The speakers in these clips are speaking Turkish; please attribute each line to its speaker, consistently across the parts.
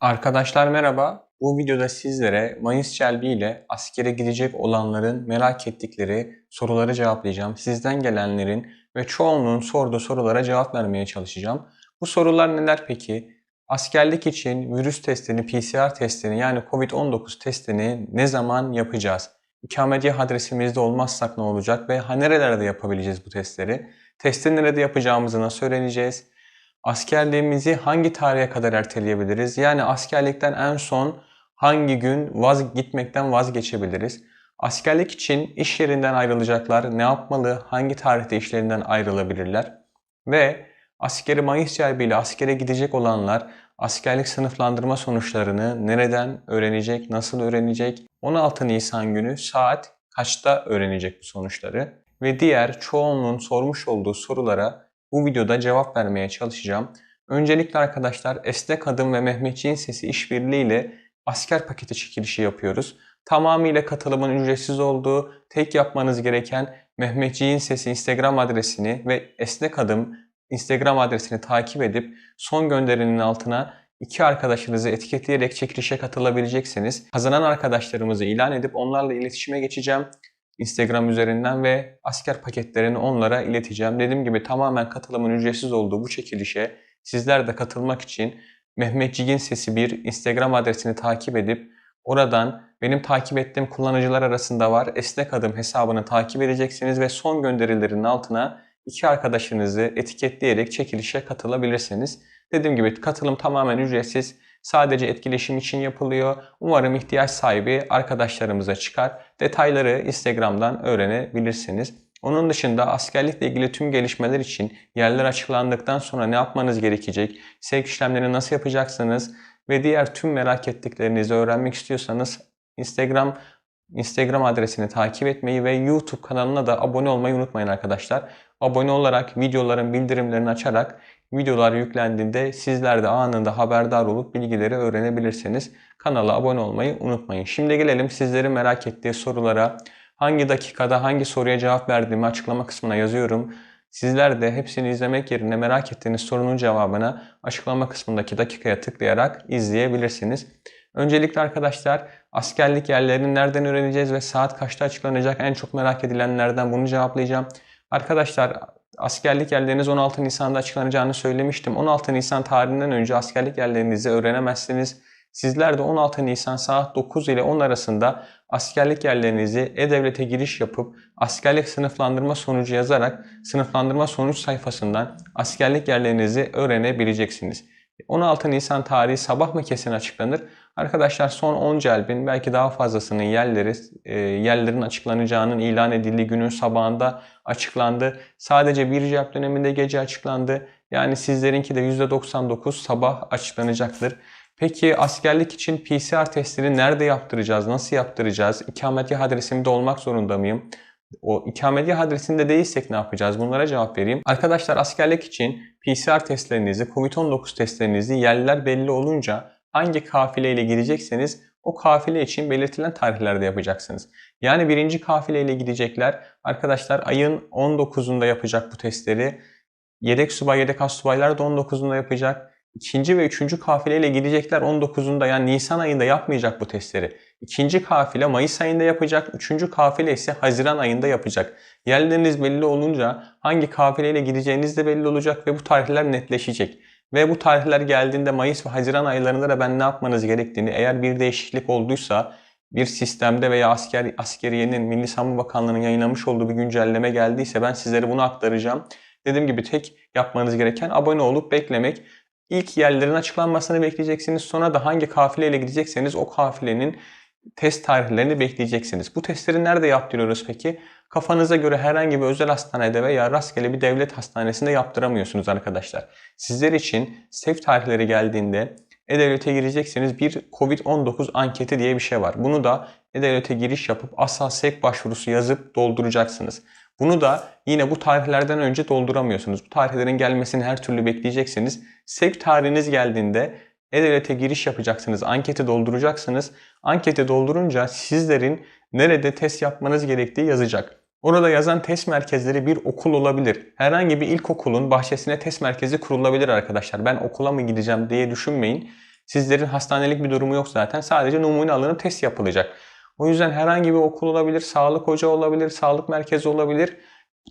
Speaker 1: Arkadaşlar merhaba. Bu videoda sizlere Mayıs Çelbi ile askere gidecek olanların merak ettikleri soruları cevaplayacağım. Sizden gelenlerin ve çoğunluğun sorduğu sorulara cevap vermeye çalışacağım. Bu sorular neler peki? Askerlik için virüs testini, PCR testini yani COVID-19 testini ne zaman yapacağız? İkametgah adresimizde olmazsak ne olacak ve ha nerelerde yapabileceğiz bu testleri? Testi nerede yapacağımızı nasıl öğreneceğiz? Askerliğimizi hangi tarihe kadar erteleyebiliriz? Yani askerlikten en son hangi gün vaz gitmekten vazgeçebiliriz? Askerlik için iş yerinden ayrılacaklar ne yapmalı? Hangi tarihte işlerinden ayrılabilirler? Ve askeri Mayıs celbiyle askere gidecek olanlar askerlik sınıflandırma sonuçlarını nereden öğrenecek, nasıl öğrenecek? 16 Nisan günü saat kaçta öğrenecek bu sonuçları? Ve diğer çoğunluğun sormuş olduğu sorulara bu videoda cevap vermeye çalışacağım. Öncelikle arkadaşlar Esnek Adım ve Mehmetçiğin Sesi işbirliğiyle asker paketi çekilişi yapıyoruz. Tamamıyla katılımın ücretsiz olduğu, tek yapmanız gereken Mehmetçiğin Sesi Instagram adresini ve Esnek Adım Instagram adresini takip edip son gönderinin altına iki arkadaşınızı etiketleyerek çekilişe katılabileceksiniz. Kazanan arkadaşlarımızı ilan edip onlarla iletişime geçeceğim. Instagram üzerinden ve asker paketlerini onlara ileteceğim. Dediğim gibi tamamen katılımın ücretsiz olduğu bu çekilişe sizler de katılmak için Mehmetcigin Sesi bir Instagram adresini takip edip oradan benim takip ettiğim kullanıcılar arasında var. Esnek adım hesabını takip edeceksiniz ve son gönderilerin altına iki arkadaşınızı etiketleyerek çekilişe katılabilirsiniz. Dediğim gibi katılım tamamen ücretsiz. Sadece etkileşim için yapılıyor. Umarım ihtiyaç sahibi arkadaşlarımıza çıkar. Detayları Instagram'dan öğrenebilirsiniz. Onun dışında askerlikle ilgili tüm gelişmeler için yerler açıklandıktan sonra ne yapmanız gerekecek, sevk işlemlerini nasıl yapacaksınız ve diğer tüm merak ettiklerinizi öğrenmek istiyorsanız Instagram Instagram adresini takip etmeyi ve YouTube kanalına da abone olmayı unutmayın arkadaşlar. Abone olarak videoların bildirimlerini açarak videolar yüklendiğinde sizler de anında haberdar olup bilgileri öğrenebilirsiniz. Kanala abone olmayı unutmayın. Şimdi gelelim sizlerin merak ettiği sorulara. Hangi dakikada hangi soruya cevap verdiğimi açıklama kısmına yazıyorum. Sizler de hepsini izlemek yerine merak ettiğiniz sorunun cevabını açıklama kısmındaki dakikaya tıklayarak izleyebilirsiniz. Öncelikle arkadaşlar askerlik yerlerini nereden öğreneceğiz ve saat kaçta açıklanacak en çok merak edilenlerden bunu cevaplayacağım. Arkadaşlar askerlik yerleriniz 16 Nisan'da açıklanacağını söylemiştim. 16 Nisan tarihinden önce askerlik yerlerinizi öğrenemezsiniz. Sizler de 16 Nisan saat 9 ile 10 arasında askerlik yerlerinizi e-devlete giriş yapıp askerlik sınıflandırma sonucu yazarak sınıflandırma sonuç sayfasından askerlik yerlerinizi öğrenebileceksiniz. 16 Nisan tarihi sabah mı kesin açıklanır? Arkadaşlar son 10 celbin belki daha fazlasının yerleri, e, yerlerin açıklanacağının ilan edildiği günün sabahında açıklandı. Sadece bir celb döneminde gece açıklandı. Yani sizlerinki de %99 sabah açıklanacaktır. Peki askerlik için PCR testini nerede yaptıracağız? Nasıl yaptıracağız? İkametgah adresimde olmak zorunda mıyım? O ikametgah adresinde değilsek ne yapacağız? Bunlara cevap vereyim. Arkadaşlar askerlik için PCR testlerinizi, COVID-19 testlerinizi yerler belli olunca hangi kafileyle gidecekseniz o kafile için belirtilen tarihlerde yapacaksınız. Yani birinci kafileyle gidecekler. Arkadaşlar ayın 19'unda yapacak bu testleri. Yedek subay, yedek as subaylar da 19'unda yapacak. İkinci ve üçüncü kafileyle gidecekler 19'unda yani Nisan ayında yapmayacak bu testleri. İkinci kafile Mayıs ayında yapacak. Üçüncü kafile ise Haziran ayında yapacak. Yerleriniz belli olunca hangi kafileyle gideceğiniz de belli olacak ve bu tarihler netleşecek. Ve bu tarihler geldiğinde Mayıs ve Haziran aylarında da ben ne yapmanız gerektiğini eğer bir değişiklik olduysa bir sistemde veya asker askeriyenin Milli Savunma Bakanlığı'nın yayınlamış olduğu bir güncelleme geldiyse ben sizlere bunu aktaracağım. Dediğim gibi tek yapmanız gereken abone olup beklemek. İlk yerlerin açıklanmasını bekleyeceksiniz. Sonra da hangi kafileyle gidecekseniz o kafilenin test tarihlerini bekleyeceksiniz. Bu testleri nerede yaptırıyoruz peki? Kafanıza göre herhangi bir özel hastanede veya rastgele bir devlet hastanesinde yaptıramıyorsunuz arkadaşlar. Sizler için sevk tarihleri geldiğinde e-Devlet'e girecekseniz bir COVID-19 anketi diye bir şey var. Bunu da e-Devlet'e giriş yapıp asal sevk başvurusu yazıp dolduracaksınız. Bunu da yine bu tarihlerden önce dolduramıyorsunuz. Bu tarihlerin gelmesini her türlü bekleyeceksiniz. Sevk tarihiniz geldiğinde e-Devlet'e giriş yapacaksınız, anketi dolduracaksınız. Anketi doldurunca sizlerin nerede test yapmanız gerektiği yazacak. Orada yazan test merkezleri bir okul olabilir. Herhangi bir ilkokulun bahçesine test merkezi kurulabilir arkadaşlar. Ben okula mı gideceğim diye düşünmeyin. Sizlerin hastanelik bir durumu yok zaten. Sadece numune alınıp test yapılacak. O yüzden herhangi bir okul olabilir, sağlık hoca olabilir, sağlık merkezi olabilir.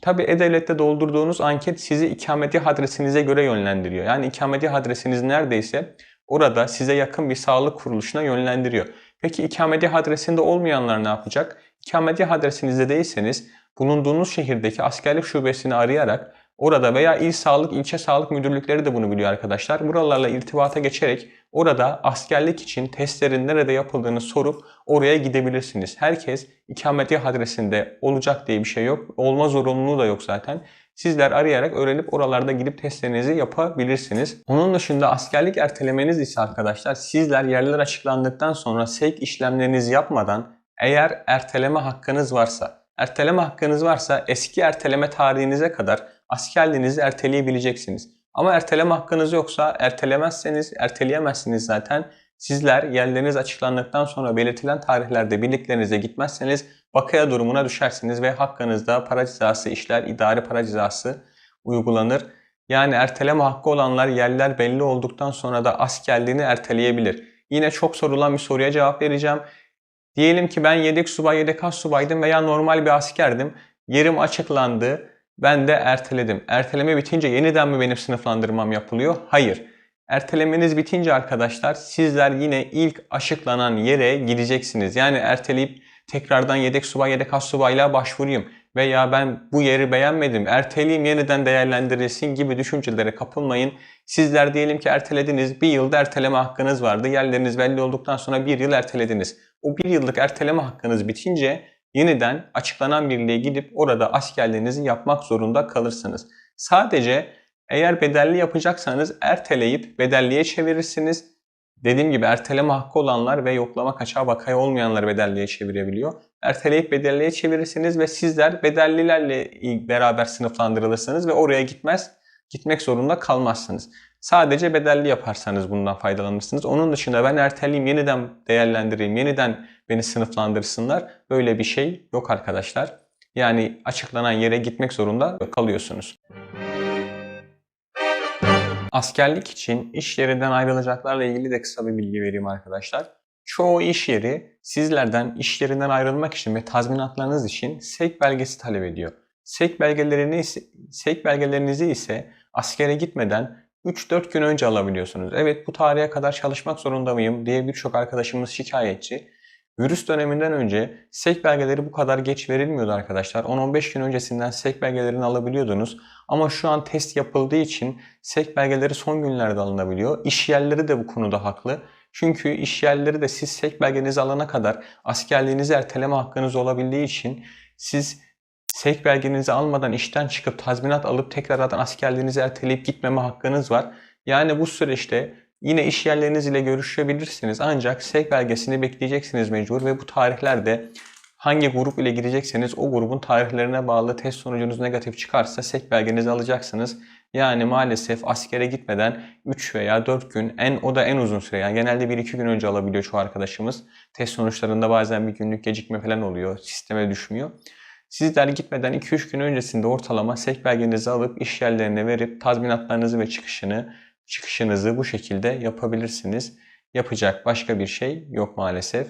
Speaker 1: Tabi E-Devlet'te doldurduğunuz anket sizi ikameti adresinize göre yönlendiriyor. Yani ikameti adresiniz neredeyse orada size yakın bir sağlık kuruluşuna yönlendiriyor. Peki ikameti adresinde olmayanlar ne yapacak? İkameti adresinizde değilseniz bulunduğunuz şehirdeki askerlik şubesini arayarak orada veya il sağlık, ilçe sağlık müdürlükleri de bunu biliyor arkadaşlar. Buralarla irtibata geçerek orada askerlik için testlerin nerede yapıldığını sorup oraya gidebilirsiniz. Herkes ikameti adresinde olacak diye bir şey yok. Olma zorunluluğu da yok zaten. Sizler arayarak öğrenip oralarda gidip testlerinizi yapabilirsiniz. Onun dışında askerlik ertelemeniz ise arkadaşlar sizler yerler açıklandıktan sonra sevk işlemlerinizi yapmadan eğer erteleme hakkınız varsa, erteleme hakkınız varsa eski erteleme tarihinize kadar askerliğinizi erteleyebileceksiniz. Ama erteleme hakkınız yoksa ertelemezseniz, erteleyemezsiniz zaten. Sizler yerleriniz açıklandıktan sonra belirtilen tarihlerde birliklerinize gitmezseniz bakaya durumuna düşersiniz ve hakkınızda para cezası işler, idari para cezası uygulanır. Yani erteleme hakkı olanlar yerler belli olduktan sonra da askerliğini erteleyebilir. Yine çok sorulan bir soruya cevap vereceğim. Diyelim ki ben yedek subay, yedek as subaydım veya normal bir askerdim. Yerim açıklandı. Ben de erteledim. Erteleme bitince yeniden mi benim sınıflandırmam yapılıyor? Hayır. Ertelemeniz bitince arkadaşlar sizler yine ilk açıklanan yere gideceksiniz. Yani erteleyip tekrardan yedek subay, yedek as subaylığa başvurayım veya ben bu yeri beğenmedim, erteleyeyim yeniden değerlendirilsin gibi düşüncelere kapılmayın. Sizler diyelim ki ertelediniz, bir yılda erteleme hakkınız vardı. Yerleriniz belli olduktan sonra bir yıl ertelediniz. O bir yıllık erteleme hakkınız bitince yeniden açıklanan birliğe gidip orada askerliğinizi yapmak zorunda kalırsınız. Sadece eğer bedelli yapacaksanız erteleyip bedelliye çevirirsiniz. Dediğim gibi erteleme hakkı olanlar ve yoklama kaçağı vakaya olmayanlar bedelliye çevirebiliyor. Erteleyip bedelliye çevirirsiniz ve sizler bedellilerle beraber sınıflandırılırsınız ve oraya gitmez, gitmek zorunda kalmazsınız. Sadece bedelli yaparsanız bundan faydalanırsınız. Onun dışında ben erteleyeyim, yeniden değerlendireyim, yeniden beni sınıflandırsınlar. Böyle bir şey yok arkadaşlar. Yani açıklanan yere gitmek zorunda kalıyorsunuz. Askerlik için iş yerinden ayrılacaklarla ilgili de kısa bir bilgi vereyim arkadaşlar. Çoğu iş yeri sizlerden iş yerinden ayrılmak için ve tazminatlarınız için sevk belgesi talep ediyor. Sevk belgelerini sevk belgelerinizi ise askere gitmeden 3-4 gün önce alabiliyorsunuz. Evet bu tarihe kadar çalışmak zorunda mıyım diye birçok arkadaşımız şikayetçi. Virüs döneminden önce SEK belgeleri bu kadar geç verilmiyordu arkadaşlar. 10-15 gün öncesinden SEK belgelerini alabiliyordunuz. Ama şu an test yapıldığı için SEK belgeleri son günlerde alınabiliyor. İş yerleri de bu konuda haklı. Çünkü iş yerleri de siz SEK belgenizi alana kadar askerliğinizi erteleme hakkınız olabildiği için siz SEK belgenizi almadan işten çıkıp tazminat alıp tekrardan askerliğinizi erteleyip gitmeme hakkınız var. Yani bu süreçte yine iş yerleriniz ile görüşebilirsiniz ancak SEK belgesini bekleyeceksiniz mecbur ve bu tarihlerde hangi grup ile girecekseniz o grubun tarihlerine bağlı test sonucunuz negatif çıkarsa SEK belgenizi alacaksınız. Yani maalesef askere gitmeden 3 veya 4 gün en o da en uzun süre yani genelde 1-2 gün önce alabiliyor çoğu arkadaşımız. Test sonuçlarında bazen bir günlük gecikme falan oluyor. Sisteme düşmüyor. Sizler gitmeden 2-3 gün öncesinde ortalama SEK belgenizi alıp iş yerlerine verip tazminatlarınızı ve çıkışını çıkışınızı bu şekilde yapabilirsiniz. Yapacak başka bir şey yok maalesef.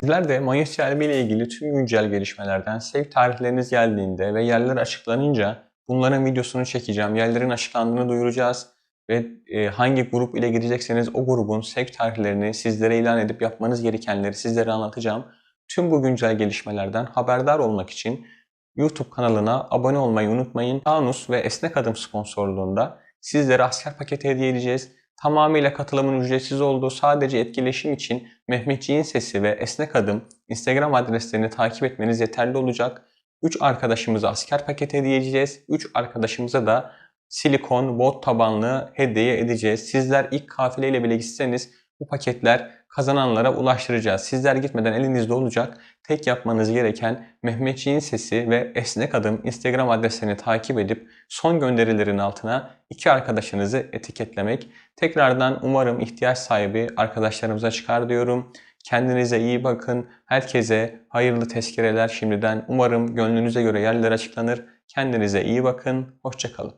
Speaker 1: Sizler de Mayıs Celbi ile ilgili tüm güncel gelişmelerden sevk tarihleriniz geldiğinde ve yerler açıklanınca bunların videosunu çekeceğim. Yerlerin açıklandığını duyuracağız ve e, hangi grup ile gidecekseniz o grubun sevk tarihlerini sizlere ilan edip yapmanız gerekenleri sizlere anlatacağım. Tüm bu güncel gelişmelerden haberdar olmak için YouTube kanalına abone olmayı unutmayın. Tanus ve Esnek Adım sponsorluğunda sizlere asker paketi hediye edeceğiz. Tamamıyla katılımın ücretsiz olduğu sadece etkileşim için Mehmetçiğin Sesi ve Esnek Adım Instagram adreslerini takip etmeniz yeterli olacak. 3 arkadaşımıza asker paketi hediye edeceğiz. 3 arkadaşımıza da silikon bot tabanlı hediye edeceğiz. Sizler ilk kafileyle bile gitseniz bu paketler kazananlara ulaştıracağız. Sizler gitmeden elinizde olacak. Tek yapmanız gereken Mehmetçiğin Sesi ve Esnek Adım Instagram adreslerini takip edip son gönderilerin altına iki arkadaşınızı etiketlemek. Tekrardan umarım ihtiyaç sahibi arkadaşlarımıza çıkar diyorum. Kendinize iyi bakın. Herkese hayırlı tezkereler şimdiden. Umarım gönlünüze göre yerler açıklanır. Kendinize iyi bakın. Hoşçakalın.